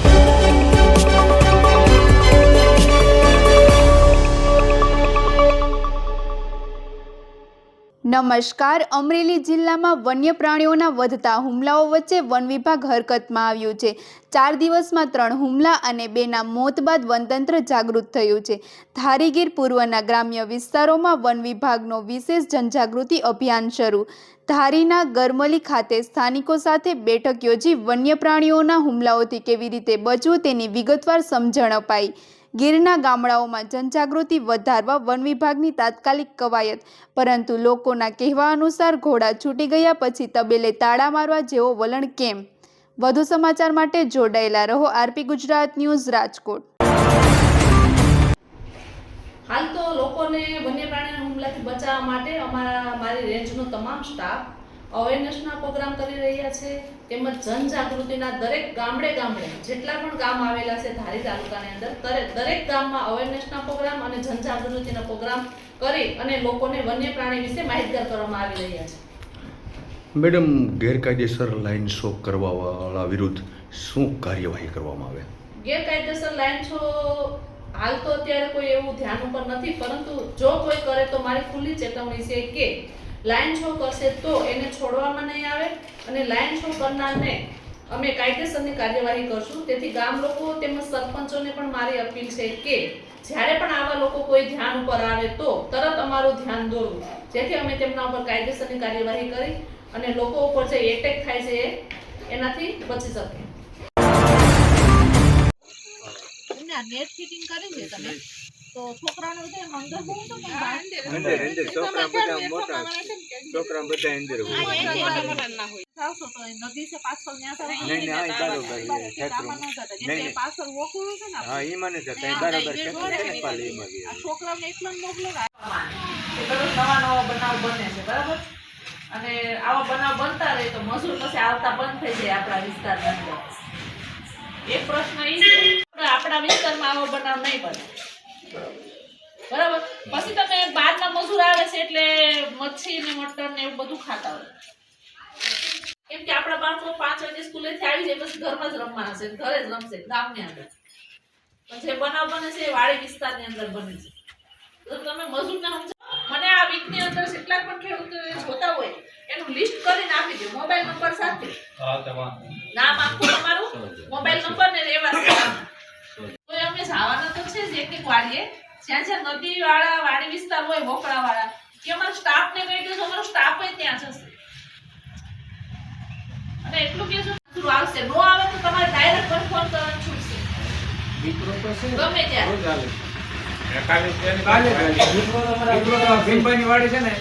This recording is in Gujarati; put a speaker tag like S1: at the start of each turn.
S1: Thank you. નમસ્કાર. અમરેલી જિલ્લામાં વન્ય પ્રાણીઓના વધતા હુમલાઓ વચ્ચે વન વિભાગ હરકતમાં આવ્યું છે. ચાર દિવસમાં ત્રણ હુમલા અને બેના મોત બાદ વનતંત્ર જાગૃત થયું છે. ધારીગીર પૂર્વના ગ્રામ્ય વિસ્તારોમાં વન વિભાગનો વિશેષ જનજાગૃતિ અભિયાન શરૂ. ધારીના ગરમલી ખાતે સ્થાનિકો સાથે બેઠક યોજી વન્ય પ્રાણીઓના હુમલાઓથી કેવી રીતે બચવું તેની વિગતવાર સમજણ અપાઈ. ગીરના ગામડાઓમાં જનજાગૃતિ વધારવા વન વિભાગની તાત્કાલિક કવાયત. પરંતુ લોકોના કહેવા અનુસાર ઘોડા છૂટી ગયા પછી તબેલે તાળા મારવા જેવો વલણ કેમ? વધુ સમાચાર માટે જોડાયેલા રહો આરપી ગુજરાત ન્યૂઝ રાજકોટ.
S2: હાલ તો લોકોને વન્ય પ્રાણીના હુમલાથી બચાવવા માટે અમારા, મારી રેન્જનો તમામ સ્ટાફ અવેરનેસના પ્રોગ્રામ કરી રહ્યા છે તેમજ જનજાગૃતિના દરેક ગામડે ગામડે જેટલા પણ ગામ આવેલા છે ધારી તાલુકાની અંદર દરેક દરેક ગામમાં અવેરનેસના પ્રોગ્રામ અને જનજાગૃતિના પ્રોગ્રામ કરી અને લોકોને વન્ય પ્રાણી વિશે માહિતગાર કરવામાં આવી રહ્યા છે.
S3: મેડમ ગેરકાયદેસર લાઇન શો કરવાવાળા વિરુદ્ધ શું કાર્યવાહી કરવામાં આવે?
S2: ગેરકાયદેસર લાઇન શો હાલ તો અત્યારે કોઈ એવું ધ્યાન ઉપર નથી પરંતુ જો કોઈ કરે તો મારી ખુલ્લી ચેતવણી છે કે લાઈન શો કરશે તો એને છોડવામાં નહીં આવે અને લાઈન શો કરનારને અમે કાયદેસરની કાર્યવાહી કરશું. તેથી ગામ લોકો તેમજ સરપંચોને પણ મારી અપીલ છે કે જ્યારે પણ આવા લોકો કોઈ ધ્યાન ઉપર આવે તો તરત અમારું ધ્યાન દોરવું. જેથી અમે તેમના ઉપર કાયદેસરની કાર્યવાહી કરી અને લોકો ઉપર જે એટેક થાય છે એનાથી બચી શકીએ.
S4: નેટ ફિટિંગ કરી છે તમે? તો છોકરાનો છે બહુ તો
S5: અંદર અંદર છોકરા બધા મોટા છોકરા બધા અંદર હોય.
S4: જાવશો તો નદી છે પાછળ. પાછળ છે ને
S5: હા બરાબર
S4: છોકરાઓને મોકલો
S2: નવા નવા બનાવ બને છે બરાબર? અને આવા બનાવ બનતા રહે તો મજૂર પછી આવતા બંધ થઈ જાય આપણા વિસ્તારની અંદર. એક પ્રશ્ન એ છે આપણા વિસ્તારમાં આવો બનાવ નહીં બને. મજૂર છે એટલે મચ્છી ને મટન ને એવું બધું ખાતા હોય. કેમ કે આપણા બાળકો પાંચ વાગે સ્કૂલેથી આવી જાય પછી ઘરમાં જ રમવાના છે ઘરે જ રમશે ગામની અંદર. જે બનાવ બને છે એ વાડી વિસ્તારની અંદર બને છે. તો તમે મજૂરને સમજો. મને આ વીકની અંદર જેટલા પણ ખેડૂતો જોતા હોય એનું લિસ્ટ કરીને આપી દો. મોબાઈલ નંબર સાથે. નામ આખું તમારું. મોબાઈલ નંબર ને રેવા તો અમે જવાના તો છે જ એક એક વાડીએ જ્યાં જ્યાં નદી વાળા વાડી વિસ્તાર હોય મોકળા વાળા એ અમારો સ્ટાફ ને કહી દેજો અમારો સ્ટાફ હોય ત્યાં જશે. અને એટલું કેશો થોડું આવશે. નો આવે તો તમારે ડાયરેક્ટ કન્ફર્મ કરવાનું છૂટશે. મિત્રો તો
S6: છે. ગમે ત્યાં. ભીમભાઈની વાડી છે ને?